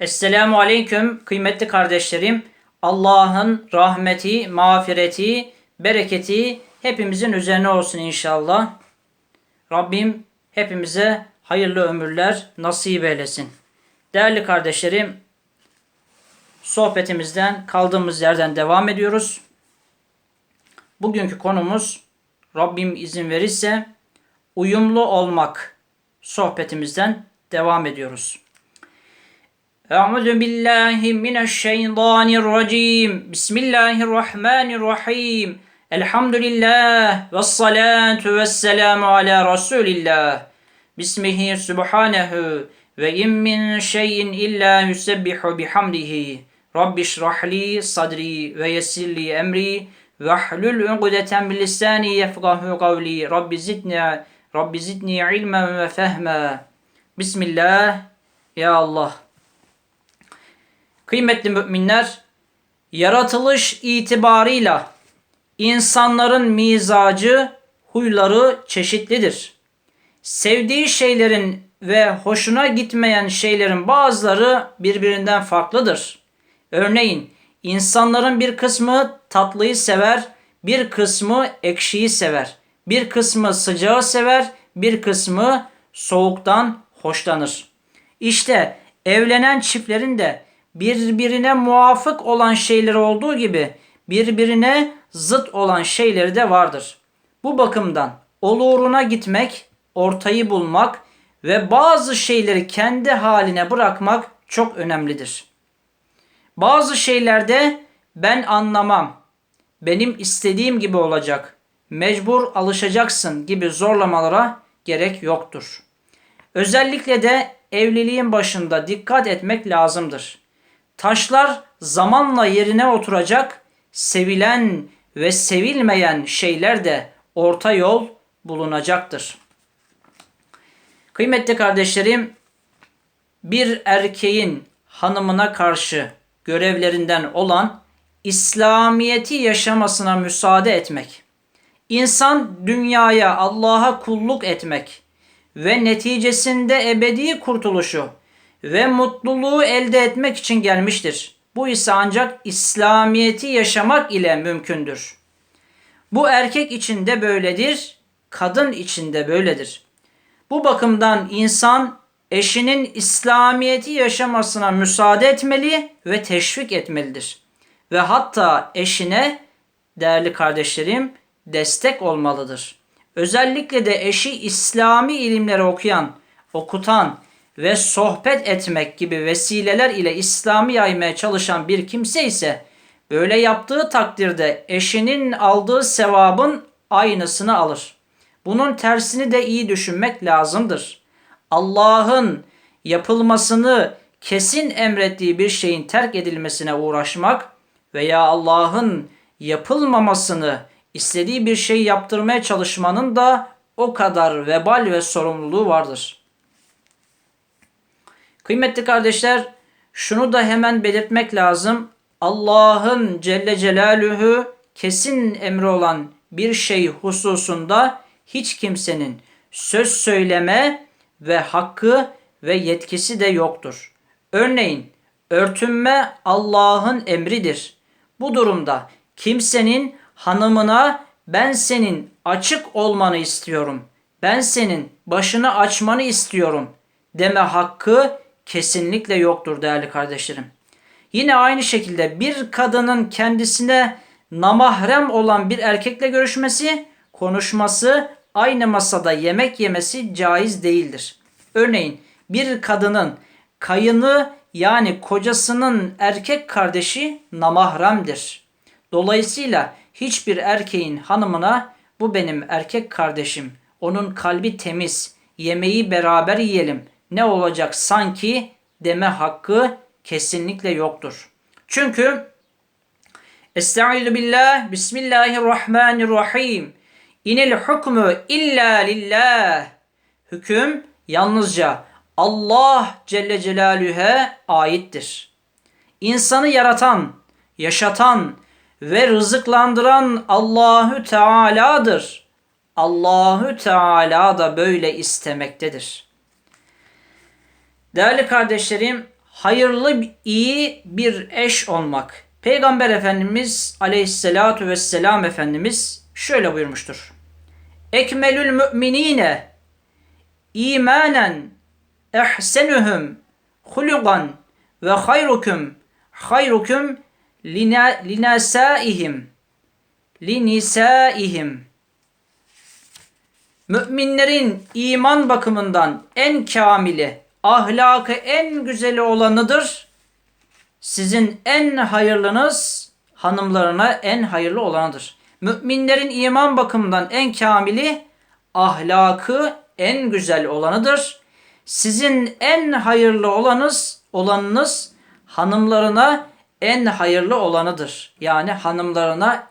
Esselamu Aleyküm kıymetli kardeşlerim. Allah'ın rahmeti, mağfireti, bereketi hepimizin üzerine olsun inşallah. Rabbim hepimize hayırlı ömürler nasip eylesin. Değerli kardeşlerim, sohbetimizden kaldığımız yerden devam ediyoruz. Bugünkü konumuz Rabbim izin verirse uyumlu olmak sohbetimizden devam ediyoruz. Euzu billahi mineşşeytanirracim. Bismillahirrahmanirrahim. Elhamdülillah ve salatu ve selamu ala Resulillah. Bismihi subhanehu ve in min şeyin illa yusebbihu bihamdihi. Rabbi şrahli sadri ve yessirli emri ve hlul ugdeten bil lisani yefkahu kavli. Rabbi zidni Rabbi zidni ilmen ve fehma. Bismillah. Ya Allah. Kıymetli müminler, yaratılış itibarıyla insanların mizacı, huyları çeşitlidir. Sevdiği şeylerin ve hoşuna gitmeyen şeylerin bazıları birbirinden farklıdır. Örneğin insanların bir kısmı tatlıyı sever, bir kısmı ekşiyi sever. Bir kısmı sıcağı sever, bir kısmı soğuktan hoşlanır. İşte evlenen çiftlerin de birbirine muafık olan şeyleri olduğu gibi birbirine zıt olan şeyleri de vardır. Bu bakımdan oluruna gitmek, ortayı bulmak ve bazı şeyleri kendi haline bırakmak çok önemlidir. Bazı şeylerde ben anlamam, benim istediğim gibi olacak, mecbur alışacaksın gibi zorlamalara gerek yoktur. Özellikle de evliliğin başında dikkat etmek lazımdır. Taşlar zamanla yerine oturacak, sevilen ve sevilmeyen şeyler de orta yol bulunacaktır. Kıymetli kardeşlerim, bir erkeğin hanımına karşı görevlerinden olan İslamiyeti yaşamasına müsaade etmek, insan dünyaya Allah'a kulluk etmek ve neticesinde ebedi kurtuluşu ve mutluluğu elde etmek için gelmiştir. Bu ise ancak İslamiyeti yaşamak ile mümkündür. Bu erkek için de böyledir, kadın için de böyledir. Bu bakımdan insan eşinin İslamiyeti yaşamasına müsaade etmeli ve teşvik etmelidir. Ve hatta eşine değerli kardeşlerim destek olmalıdır. Özellikle de eşi İslami ilimleri okuyan, okutan ve sohbet etmek gibi vesileler ile İslam'ı yaymaya çalışan bir kimse ise böyle yaptığı takdirde eşinin aldığı sevabın aynısını alır. Bunun tersini de iyi düşünmek lazımdır. Allah'ın yapılmasını kesin emrettiği bir şeyin terk edilmesine uğraşmak veya Allah'ın yapılmamasını istediği bir şey yaptırmaya çalışmanın da o kadar vebal ve sorumluluğu vardır.'' Kıymetli kardeşler şunu da hemen belirtmek lazım. Allah'ın Celle Celaluhu kesin emri olan bir şey hususunda hiç kimsenin söz söyleme ve hakkı ve yetkisi de yoktur. Örneğin örtünme Allah'ın emridir. Bu durumda kimsenin hanımına ben senin açık olmanı istiyorum. Ben senin başını açmanı istiyorum deme hakkı kesinlikle yoktur değerli kardeşlerim. Yine aynı şekilde bir kadının kendisine namahrem olan bir erkekle görüşmesi, konuşması, aynı masada yemek yemesi caiz değildir. Örneğin bir kadının kayını yani kocasının erkek kardeşi namahremdir. Dolayısıyla hiçbir erkeğin hanımına bu benim erkek kardeşim, onun kalbi temiz, yemeği beraber yiyelim, ne olacak sanki deme hakkı kesinlikle yoktur. Çünkü Estaizu billah Bismillahirrahmanirrahim İnil hukmu illa lillah Hüküm yalnızca Allah Celle Celaluhu'ya aittir. İnsanı yaratan, yaşatan ve rızıklandıran Allahü Teala'dır. Allahü Teala da böyle istemektedir. Değerli kardeşlerim, hayırlı, iyi bir eş olmak. Peygamber Efendimiz aleyhissalatu vesselam Efendimiz şöyle buyurmuştur. Ekmelül müminine imanen ehsenuhum hulugan ve hayrukum hayrukum lina, linasaihim linisaihim Müminlerin iman bakımından en kamili, ahlakı en güzeli olanıdır. Sizin en hayırlınız hanımlarına en hayırlı olanıdır. Müminlerin iman bakımından en kamili, ahlakı en güzel olanıdır. Sizin en hayırlı olanız, olanınız hanımlarına en hayırlı olanıdır. Yani hanımlarına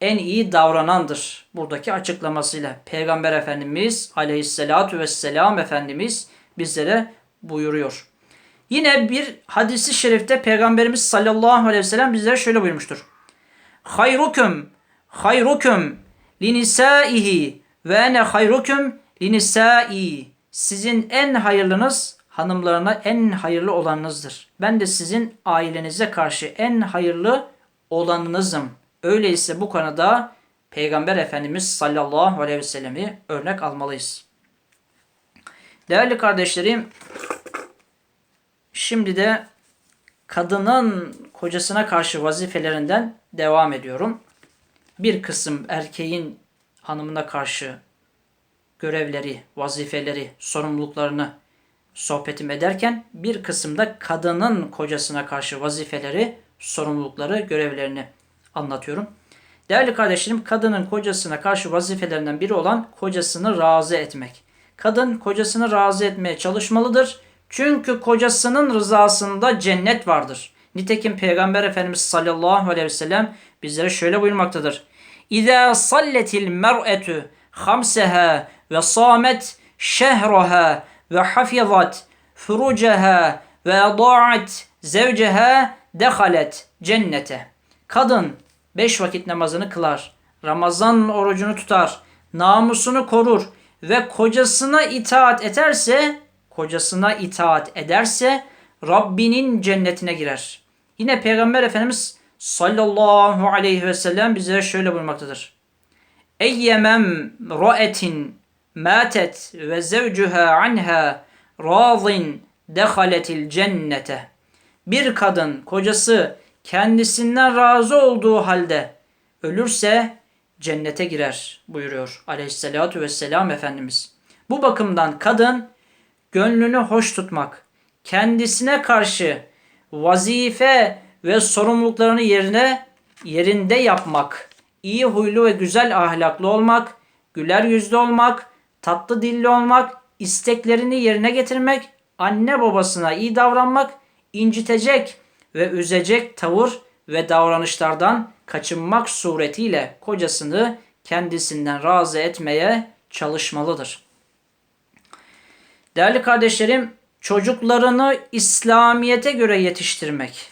en iyi davranandır. Buradaki açıklamasıyla Peygamber Efendimiz aleyhissalatu vesselam Efendimiz bizlere buyuruyor. Yine bir hadisi şerifte Peygamberimiz sallallahu aleyhi ve sellem bizlere şöyle buyurmuştur. Hayrukum hayrukum linisaihi ve ene hayrukum linisai. Sizin en hayırlınız hanımlarına en hayırlı olanınızdır. Ben de sizin ailenize karşı en hayırlı olanınızım. Öyleyse bu konuda Peygamber Efendimiz sallallahu aleyhi ve sellemi örnek almalıyız. Değerli kardeşlerim, şimdi de kadının kocasına karşı vazifelerinden devam ediyorum. Bir kısım erkeğin hanımına karşı görevleri, vazifeleri, sorumluluklarını sohbetim ederken bir kısımda kadının kocasına karşı vazifeleri, sorumlulukları, görevlerini anlatıyorum. Değerli kardeşlerim, kadının kocasına karşı vazifelerinden biri olan kocasını razı etmek. Kadın kocasını razı etmeye çalışmalıdır. Çünkü kocasının rızasında cennet vardır. Nitekim Peygamber Efendimiz sallallahu aleyhi ve sellem bizlere şöyle buyurmaktadır. İza salletil mer'etu hamseha ve samet şehraha ve hafizat furucaha ve da'at zevceha dehalet cennete. Kadın beş vakit namazını kılar, Ramazan orucunu tutar, namusunu korur ve kocasına itaat ederse, kocasına itaat ederse Rabbinin cennetine girer. Yine Peygamber Efendimiz sallallahu aleyhi ve sellem bize şöyle buyurmaktadır. Eyyemem ra'etin matet ve zevcuha anha razin dehaletil cennete. Bir kadın kocası kendisinden razı olduğu halde ölürse cennete girer buyuruyor aleyhissalatü vesselam Efendimiz. Bu bakımdan kadın gönlünü hoş tutmak, kendisine karşı vazife ve sorumluluklarını yerine yerinde yapmak, iyi huylu ve güzel ahlaklı olmak, güler yüzlü olmak, tatlı dilli olmak, isteklerini yerine getirmek, anne babasına iyi davranmak, incitecek ve üzecek tavır ve davranışlardan kaçınmak suretiyle kocasını kendisinden razı etmeye çalışmalıdır. Değerli kardeşlerim, çocuklarını İslamiyete göre yetiştirmek.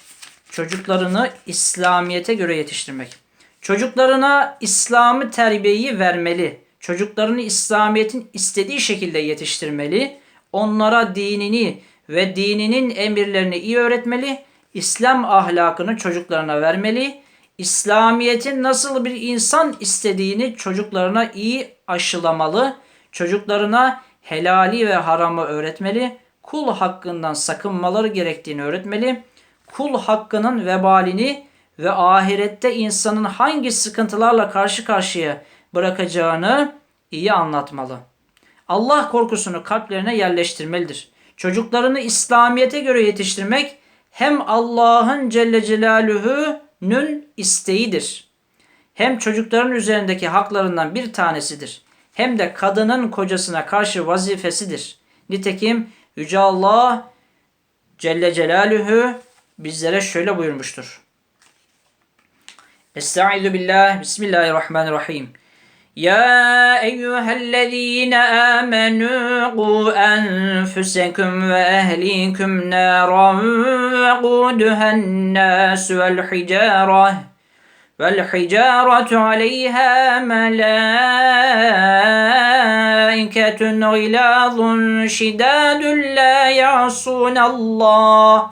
Çocuklarını İslamiyete göre yetiştirmek. Çocuklarına İslam'ı terbiyeyi vermeli. Çocuklarını İslamiyet'in istediği şekilde yetiştirmeli. Onlara dinini ve dininin emirlerini iyi öğretmeli İslam ahlakını çocuklarına vermeli. İslamiyet'in nasıl bir insan istediğini çocuklarına iyi aşılamalı. Çocuklarına helali ve haramı öğretmeli. Kul hakkından sakınmaları gerektiğini öğretmeli. Kul hakkının vebalini ve ahirette insanın hangi sıkıntılarla karşı karşıya bırakacağını iyi anlatmalı. Allah korkusunu kalplerine yerleştirmelidir. Çocuklarını İslamiyet'e göre yetiştirmek hem Allah'ın Celle Celaluhu'nun isteğidir. Hem çocukların üzerindeki haklarından bir tanesidir. Hem de kadının kocasına karşı vazifesidir. Nitekim Yüce Allah Celle Celaluhu bizlere şöyle buyurmuştur. Estaizu billah. Bismillahirrahmanirrahim. يا أيها الذين آمنوا قوا أنفسكم وأهليكم نارا وقودها الناس والحجارة والحجارة عليها ملائكة غلاظ شداد لا يعصون الله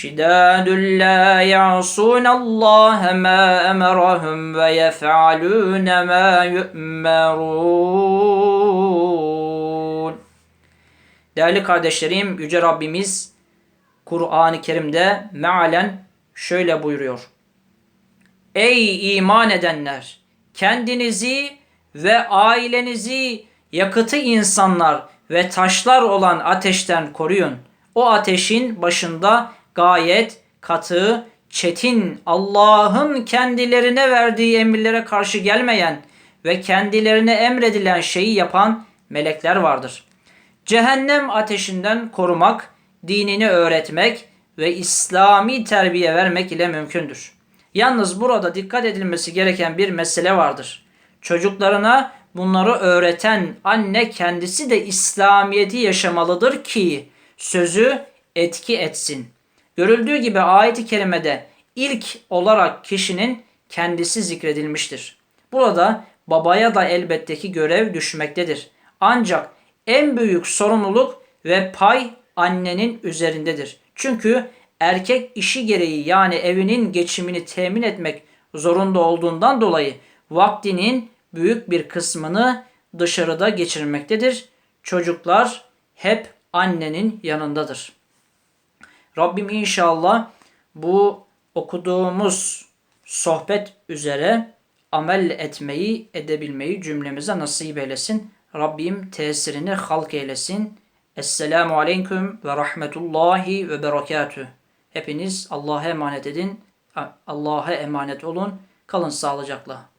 شداد لا يعصون الله ما أمرهم ويفعلون ما يؤمرون Değerli kardeşlerim, Yüce Rabbimiz Kur'an-ı Kerim'de mealen şöyle buyuruyor. Ey iman edenler! Kendinizi ve ailenizi yakıtı insanlar ve taşlar olan ateşten koruyun. O ateşin başında gayet katı, çetin, Allah'ın kendilerine verdiği emirlere karşı gelmeyen ve kendilerine emredilen şeyi yapan melekler vardır. Cehennem ateşinden korumak, dinini öğretmek ve İslami terbiye vermek ile mümkündür. Yalnız burada dikkat edilmesi gereken bir mesele vardır. Çocuklarına bunları öğreten anne kendisi de İslamiyeti yaşamalıdır ki sözü etki etsin. Görüldüğü gibi ayet-i kerimede ilk olarak kişinin kendisi zikredilmiştir. Burada babaya da elbette ki görev düşmektedir. Ancak en büyük sorumluluk ve pay annenin üzerindedir. Çünkü erkek işi gereği yani evinin geçimini temin etmek zorunda olduğundan dolayı vaktinin büyük bir kısmını dışarıda geçirmektedir. Çocuklar hep annenin yanındadır. Rabbim inşallah bu okuduğumuz sohbet üzere amel etmeyi, edebilmeyi cümlemize nasip eylesin. Rabbim tesirini halk eylesin. Esselamu aleyküm ve rahmetullahi ve berekatüh. Hepiniz Allah'a emanet edin. Allah'a emanet olun. Kalın sağlıcakla.